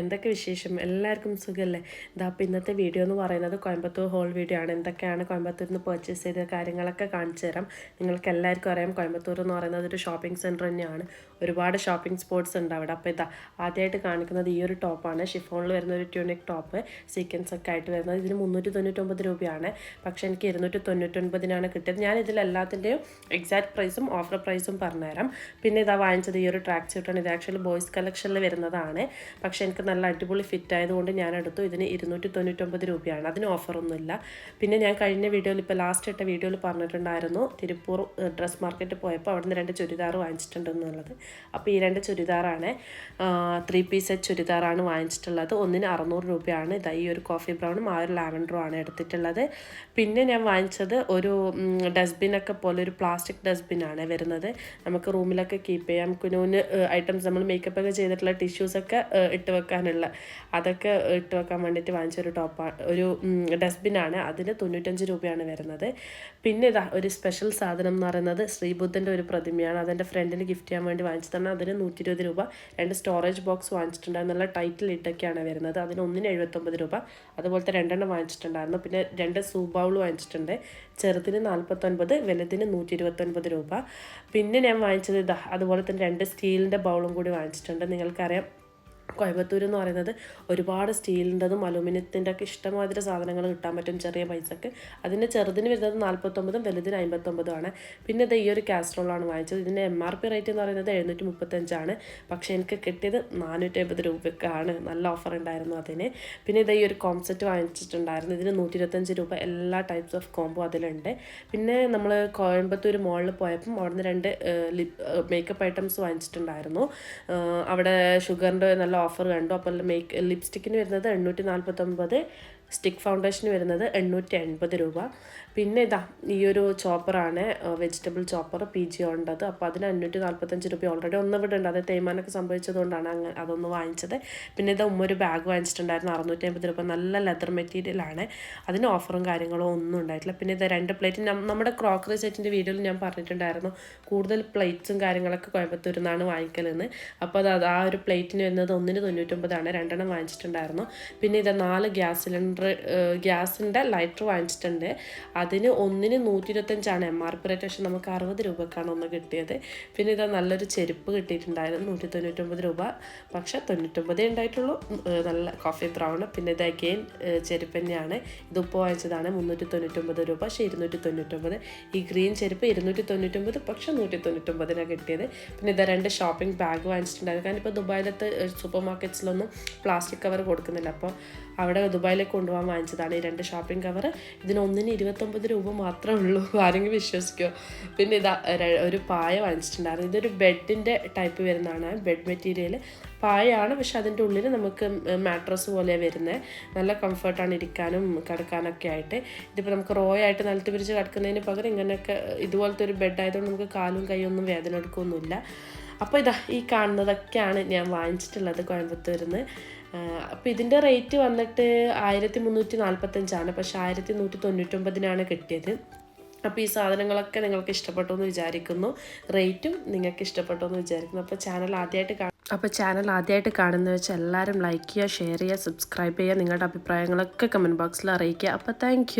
എന്തൊക്കെ വിശേഷം? എല്ലാവർക്കും സുഖമല്ലേ ഇതാ അപ്പോൾ ഇന്നത്തെ വീഡിയോ എന്ന് പറയുന്നത് കോയമ്പത്തൂർ ഹോൾ വീഡിയോ ആണ്. എന്തൊക്കെയാണ് കോയമ്പത്തൂരിൽ നിന്ന് പർച്ചേസ് ചെയ്ത കാര്യങ്ങളൊക്കെ കാണിച്ചു തരാം. നിങ്ങൾക്ക് എല്ലാവർക്കും അറിയാം കോയമ്പത്തൂർ എന്ന് പറയുന്നത് ഒരു ഷോപ്പിംഗ് സെന്റർ തന്നെയാണ്. ഒരുപാട് ഷോപ്പിംഗ് സ്പോട്ട്സ് ഉണ്ട് അവിടെ. അപ്പോൾ ഇതാ ആദ്യമായിട്ട് കാണിക്കുന്നത് ഈ ഒരു ടോപ്പാണ് ഷിഫോണിൽ വരുന്ന ഒരു ട്യൂണിക് ടോപ്പ് സീക്വൻസ് ഒക്കെ ആയിട്ട് വരുന്നത്. ഇതിന് മുന്നൂറ്റി തൊണ്ണൂറ്റൊമ്പത് രൂപയാണ്. പക്ഷേ എനിക്ക് ഇരുന്നൂറ്റി തൊണ്ണൂറ്റൊൻപതിനാണ് കിട്ടിയത്. ഞാൻ ഇതിൽ എല്ലാത്തിന്റെയും എക്സാക്ട് പ്രൈസും ഓഫർ പ്രൈസും പറഞ്ഞുതരാം. പിന്നെ ഇതാ വാങ്ങിച്ചത് ഈ ഒരു ട്രാക്ക് സ്യൂട്ടാണ് ഇത് ആക്ച്വലി ബോയ്സ് കളക്ഷനിൽ വരുന്നതാണ്. പക്ഷേ എനിക്ക് നല്ല അടിപൊളി ഫിറ്റ് ആയതുകൊണ്ട് ഞാൻ എടുത്തു. ഇതിന് ഇരുന്നൂറ്റി തൊണ്ണൂറ്റൊമ്പത് രൂപയാണ്. അതിന് ഓഫറൊന്നുമില്ല പിന്നെ ഞാൻ കഴിഞ്ഞ വീഡിയോയിൽ ഇപ്പോൾ ലാസ്റ്റ് ഇട്ട വീഡിയോയിൽ പറഞ്ഞിട്ടുണ്ടായിരുന്നു തിരുപ്പൂർ ഡ്രസ് മാർക്കറ്റ് പോയപ്പോൾ അവിടെ നിന്ന് രണ്ട് ചുരിദാർ വാങ്ങിച്ചിട്ടുണ്ടെന്നുള്ളത് അപ്പോൾ ഈ രണ്ട് ചുരിദാറാണ് ത്രീ പീസ് ചുരിദാറാണ് വാങ്ങിച്ചിട്ടുള്ളത്. ഒന്നിന് അറുന്നൂറ് രൂപയാണ്. ഇതാ ഈ ഒരു കോഫി ബ്രൗണും ആ ഒരു ലാവൻഡറും ആണ് എടുത്തിട്ടുള്ളത്. പിന്നെ ഞാൻ വാങ്ങിച്ചത് ഒരു ഡസ്റ്റ്ബിനൊക്കെ പോലെ ഒരു പ്ലാസ്റ്റിക് ഡസ്റ്റ്ബിനാണ് വരുന്നത്. നമുക്ക് റൂമിലൊക്കെ കീപ്പ് ചെയ്യാം. കുനൂന് ഐറ്റംസ് നമ്മൾ മേക്കപ്പ് ഒക്കെ ചെയ്തിട്ടുള്ള ടിഷ്യൂസൊക്കെ ഇട്ട് വെക്കാനുള്ള. അതൊക്കെ ഇട്ട് വെക്കാൻ വേണ്ടിയിട്ട് വാങ്ങിച്ച ഒരു ടോപ്പാണ് ഒരു ഡസ്റ്റ്ബിനാണ് അതിന് തൊണ്ണൂറ്റഞ്ച് രൂപയാണ് വരുന്നത്. പിന്നെ ഇതാ ഒരു സ്പെഷ്യൽ സാധനം എന്ന് പറയുന്നത് ശ്രീബുദ്ധന്റെ ഒരു പ്രതിമയാണ്. അതെന്റെ ഫ്രണ്ടിന് ഗിഫ്റ്റ് ചെയ്യാൻ വേണ്ടി വാങ്ങിച്ചതാണ്. അതിന് നൂറ്റി ഇരുപത് രൂപ. രണ്ട് സ്റ്റോറേജ് ബോക്സ് വാങ്ങിച്ചിട്ടുണ്ടായിരുന്നു നല്ല ടൈറ്റിൽ ഇട്ടൊക്കെയാണ് വരുന്നത്. അതിന് ഒന്നിന് എഴുപത്തൊമ്പത് രൂപ. അതുപോലത്തെ രണ്ടെണ്ണം വാങ്ങിച്ചിട്ടുണ്ടായിരുന്നു. പിന്നെ രണ്ട് സൂബൗൾ ബൗൾ വാങ്ങിച്ചിട്ടുണ്ട്. ചെറുതിന് നാൽപ്പത്തൊൻപത് വലുതിന് നൂറ്റി ഇരുപത്തൊൻപത് രൂപ. പിന്നെ ഞാൻ വാങ്ങിച്ചത് ഇതാ അതുപോലെ തന്നെ രണ്ട് സ്റ്റീലിന്റെ ബൗളും കൂടി വാങ്ങിച്ചിട്ടുണ്ട്. നിങ്ങൾക്കറിയാം കോയമ്പത്തൂർ എന്ന് പറയുന്നത് ഒരുപാട് സ്റ്റീലിന്റെതും അലുമിനിയത്തിന്റെ ഒക്കെ ഇഷ്ടമാതിരി സാധനങ്ങൾ കിട്ടാൻ പറ്റും ചെറിയ പൈസക്ക്. അതിന്റെ ചെറുതിന് വരുന്നത് നാൽപ്പത്തൊമ്പതും വലുതിന് അമ്പത്തൊമ്പതും ആണ് പിന്നെ ഇത് ഈ ഒരു കാസ്ട്രോളാണ് വാങ്ങിച്ചത്. ഇതിന്റെ എം ആർ പി റേറ്റ് എന്ന് പറയുന്നത് എഴുന്നൂറ്റി മുപ്പത്തഞ്ചാണ് പക്ഷേ എനിക്ക് കിട്ടിയത് നാനൂറ്റി അമ്പത് രൂപയ്ക്കാണ് നല്ല ഓഫർ ഉണ്ടായിരുന്നു അതിന്. പിന്നെ ഇത് ഈ ഒരു കോംസെറ്റ് വാങ്ങിച്ചിട്ടുണ്ടായിരുന്നു. ഇതിന് നൂറ്റി ഇരുപത്തഞ്ച് രൂപ എല്ലാ ടൈപ്സ് ഓഫ് കോംബോ അതിലുണ്ട്. പിന്നെ നമ്മൾ കോയമ്പത്തൂർ മോളിൽ പോയപ്പം അവിടുന്ന് രണ്ട് ലിപ് മേക്കപ്പ് ഐറ്റംസ് വാങ്ങിച്ചിട്ടുണ്ടായിരുന്നു. അവിടെ ഷുഗറിന്റെ നല്ല ഓഫർ കണ്ടു. അപ്പോൾ മേക്ക് ലിപ്സ്റ്റിക്കിന് വരുന്നത് എണ്ണൂറ്റി നാൽപ്പത്തൊമ്പത് സ്റ്റിക്ക് ഫൗണ്ടേഷന് വരുന്നത് എണ്ണൂറ്റി എൺപത് രൂപ. പിന്നെ ഇതാ ഈ ഒരു ചോപ്പറാണ് വെജിറ്റബിൾ ചോപ്പർ പി ജി ഉണ്ടത് അപ്പോൾ അതിന് അഞ്ഞൂറ്റി നാൽപ്പത്തഞ്ച് രൂപ. ഓൾറെഡി ഒന്ന് ഉണ്ട്. അത് തേയ്മാനൊക്കെ സംഭവിച്ചതുകൊണ്ടാണ് അങ്ങനെ അതൊന്ന് വാങ്ങിച്ചത്. പിന്നെ ഇത് ഉമ്മ ഒരു ബാഗ് വാങ്ങിച്ചിട്ടുണ്ടായിരുന്നു അറുന്നൂറ്റി അമ്പത് രൂപ. നല്ല ലെതർ മെറ്റീരിയലാണ് അതിന് ഓഫറും കാര്യങ്ങളും ഒന്നും ഉണ്ടായിട്ടില്ല. പിന്നെ ഇത് രണ്ട് പ്ലേറ്റ് നമ്മുടെ ക്രോക്കറി സെറ്റിന്റെ വീഡിയോയിൽ ഞാൻ പറഞ്ഞിട്ടുണ്ടായിരുന്നു കൂടുതൽ പ്ലേറ്റ്സും കാര്യങ്ങളൊക്കെ കോയമ്പത്തൂരിൽ നിന്നാണ് വാങ്ങിക്കലെന്ന്. അപ്പോൾ അത് ആ ഒരു പ്ലേറ്റിന് വരുന്നത് ഒന്നിന് തൊണ്ണൂറ്റൊമ്പതാണ്. രണ്ടെണ്ണം വാങ്ങിച്ചിട്ടുണ്ടായിരുന്നു. പിന്നെ ഇത് നാല് ഗ്യാസ് സിലിണ്ടർ ഗ്യാസിന്റെ ലൈറ്റർ വാങ്ങിച്ചിട്ടുണ്ട്. അതിന് ഒന്നിന് നൂറ്റി ഇരുപത്തഞ്ചാണ് എം ആർ പി റേറ്റ് പക്ഷേ നമുക്ക് അറുപത് രൂപക്കാണ് ഒന്ന് കിട്ടിയത്. പിന്നെ ഇതാ നല്ലൊരു ചെരുപ്പ് കിട്ടിയിട്ടുണ്ടായിരുന്നു. നൂറ്റി തൊണ്ണൂറ്റൊമ്പത് രൂപ. പക്ഷേ തൊണ്ണൂറ്റൊമ്പതേ ഉണ്ടായിട്ടുള്ളൂ. നല്ല കോഫി ബ്രൗൺ പിന്നെ ഇത് അഗെയിൻ ചെരുപ്പ് തന്നെയാണ്. ഇതിപ്പോൾ വാങ്ങിച്ചതാണ്. മുന്നൂറ്റി തൊണ്ണൂറ്റൊമ്പത് രൂപ. പക്ഷേ ഇരുന്നൂറ്റി തൊണ്ണൂറ്റൊമ്പത് ഈ ഗ്രീൻ ചെരുപ്പ് ഇരുന്നൂറ്റി തൊണ്ണൂറ്റൊമ്പത് പക്ഷേ നൂറ്റി തൊണ്ണൂറ്റൊമ്പതിനാണ് കിട്ടിയത്. പിന്നെ ഇതാ രണ്ട് ഷോപ്പിംഗ് ബാഗ് വാങ്ങിച്ചിട്ടുണ്ടായിരുന്നു. കാരണം ഇപ്പോൾ ദുബായിലത്തെ സൂപ്പർ മാർക്കറ്റ്സിലൊന്നും പ്ലാസ്റ്റിക് കവർ കൊടുക്കുന്നില്ല. അപ്പോൾ അവിടെ ദുബായിലേക്ക് കൊണ്ടുപോകാൻ വാങ്ങിച്ചതാണ് ഈ രണ്ട് ഷോപ്പിംഗ് കവർ ഇതിന് ഒന്നിന് ഇരുപത്തൊമ്പത് രൂപ മാത്രമേ ഉള്ളൂ. ആരെങ്കിലും വിശ്വസിക്കുമോ പിന്നെ ഇതാ ഒരു പായ വാങ്ങിച്ചിട്ടുണ്ടായിരുന്നു. ഇതൊരു ബെഡിന്റെ ടൈപ്പ് വരുന്നതാണ്. ബെഡ് മെറ്റീരിയൽ പായയാണ് പക്ഷെ അതിന്റെ ഉള്ളിൽ നമുക്ക് മാട്രസ് പോലെ വരുന്നത് നല്ല കംഫർട്ടാണ് ഇരിക്കാനും കിടക്കാനൊക്കെ ആയിട്ട്. ഇതിപ്പോൾ നമുക്ക് റോ ആയിട്ട് നിലത്ത് പിരിച്ച് കിടക്കുന്നതിന് പകരം ഇങ്ങനെയൊക്കെ ഇതുപോലത്തെ ഒരു ബെഡ് ആയതുകൊണ്ട് നമുക്ക് കാലും കൈയൊന്നും വേദന എടുക്കുകയൊന്നുമില്ല അപ്പോൾ ഇതാ ഈ കാണുന്നതൊക്കെയാണ് ഞാൻ വാങ്ങിച്ചിട്ടുള്ളത് കോയമ്പത്തൂരിൽ നിന്ന് അപ്പോൾ ഇതിന്റെ റേറ്റ് വന്നിട്ട് ആയിരത്തി മുന്നൂറ്റി നാൽപ്പത്തഞ്ചാണ് പക്ഷേ ആയിരത്തി നൂറ്റി തൊണ്ണൂറ്റൊമ്പതിനാണ് കിട്ടിയത്. അപ്പോൾ ഈ സാധനങ്ങളൊക്കെ നിങ്ങൾക്ക് ഇഷ്ടപ്പെട്ടു എന്ന് വിചാരിക്കുന്നു. റേറ്റും നിങ്ങൾക്ക് ഇഷ്ടപ്പെട്ടു എന്ന് വിചാരിക്കുന്നു. അപ്പോൾ ചാനൽ ആദ്യമായിട്ട് കാണും അപ്പോൾ ചാനൽ ആദ്യമായിട്ട് കാണുന്ന വെച്ചാൽ എല്ലാവരും ലൈക്ക് ചെയ്യുക ഷെയർ ചെയ്യുക സബ്സ്ക്രൈബ് ചെയ്യുക നിങ്ങളുടെ അഭിപ്രായങ്ങളൊക്കെ കമന്റ് ബോക്സിൽ അറിയിക്കുക. അപ്പോൾ താങ്ക്